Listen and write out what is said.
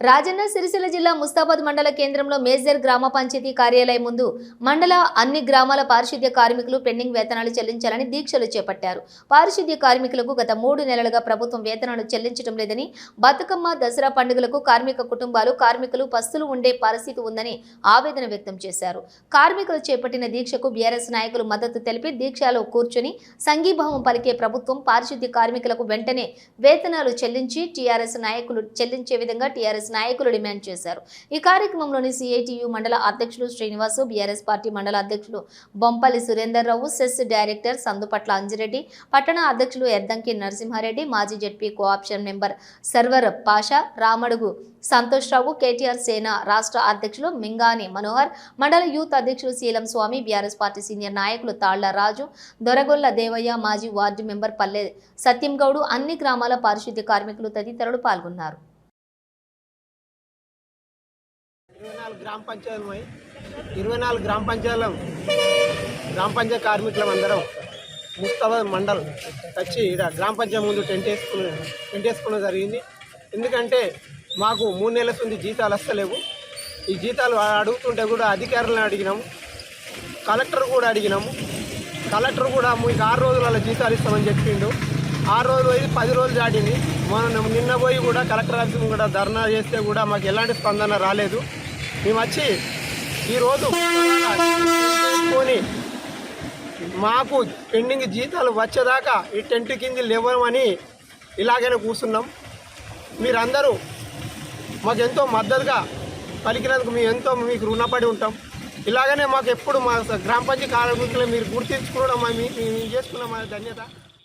రాజన్న సిరిసిల్ల జిల్లా ముస్తాబాద్ మండల కేంద్రంలో మేజర్ గ్రామ పంచాయతీ కార్యాలయం ముందు మండల అన్ని గ్రామాల పారిశుద్ధ్య కార్మికులు పెండింగ్ వేతనాలు చెల్లించాలని దీక్షలు చేపట్టారు. పారిశుద్ధ్య కార్మికులకు గత మూడు నెలలుగా ప్రభుత్వం వేతనాలు చెల్లించడం లేదని బతుకమ్మ దసరా పండుగలకు కార్మిక కుటుంబాలు కార్మికులు పస్తులు ఉండే పరిస్థితి ఉందని ఆవేదన వ్యక్తం చేశారు. కార్మికులు చేపట్టిన దీక్షకు బీఆర్ఎస్ నాయకులు మద్దతు తెలిపి దీక్షలో కూర్చొని సంఘీభావం పలికే ప్రభుత్వం పారిశుద్ధ్య కార్మికులకు వెంటనే వేతనాలు చెల్లించి టీఆర్ఎస్ నాయకులు చెల్లించే విధంగా టీఆర్ఎస్ నాయకులు డిమాండ్ చేశారు. ఈ కార్యక్రమంలోని సిఐటియు మండల అధ్యక్షులు శ్రీనివాసు బీఆర్ఎస్ పార్టీ మండల అధ్యక్షులు బొంపల్లి సురేందర్ రావు సెస్ డైరెక్టర్ సందుపట్ల అంజిరెడ్డి పట్టణ అధ్యక్షులు ఎద్దంకి నరసింహారెడ్డి మాజీ ZP cooption member Sarwar Pasha Ramadugu Santoshrao KTR Sena రాష్ట్ర అధ్యక్షులు మింగాని మనోహర్ మండల యూత్ అధ్యక్షులు Seelam Swamy BRS party senior నాయకులు తాళ్ళ రాజు దొరగొల్ల దేవయ్య మాజీ వార్డు మెంబర్ పల్లె సత్యంగౌడు అన్ని గ్రామాల పారిశుద్ధ్య కార్మికులు తదితరులు పాల్గొన్నారు. నాలుగు గ్రామ పంచాయతీలమై ఇరవై నాలుగు గ్రామ పంచాయతీలం గ్రామ పంచాయతీ కార్మికులం అందరం ముస్తాబాద్ మండల్ వచ్చి ఇక్కడ గ్రామ పంచాయతీ ముందు టెంట్ వేసుకున్న టెంట్ వేసుకోవడం జరిగింది. ఎందుకంటే మాకు మూడు నెలల నుండి జీతాలు వస్తలేవు. ఈ జీతాలు అడుగుతుంటే కూడా అధికారులను అడిగినాము కలెక్టర్ కూడా అడిగినాము. కలెక్టర్ కూడా మీకు ఆరు రోజులలో జీతాలు ఇస్తామని చెప్పిండు. ఆరు రోజులు అయితే పది రోజులు దాటింది. మనం నిన్న పోయి కూడా కలెక్టర్ ఆఫీస్ కూడా ధర్నా చేస్తే కూడా మాకు ఎలాంటి స్పందన రాలేదు. మేము వచ్చి ఈరోజు కొని మాకు పెండింగ్ జీతాలు వచ్చేదాకా ఈ టెంట్ కింద లేవమని ఇలాగైనా కూర్చున్నాం. మీరందరూ మాకు ఎంతో మద్దతుగా పలికినందుకు మేము ఎంతో మీకు రుణపడి ఉంటాం. ఇలాగనే మాకు ఎప్పుడు మా గ్రామ పంచాయతీ కార్మికులు మీరు గుర్తించుకోవడం మేము చేసుకున్నాం మా ధన్యత.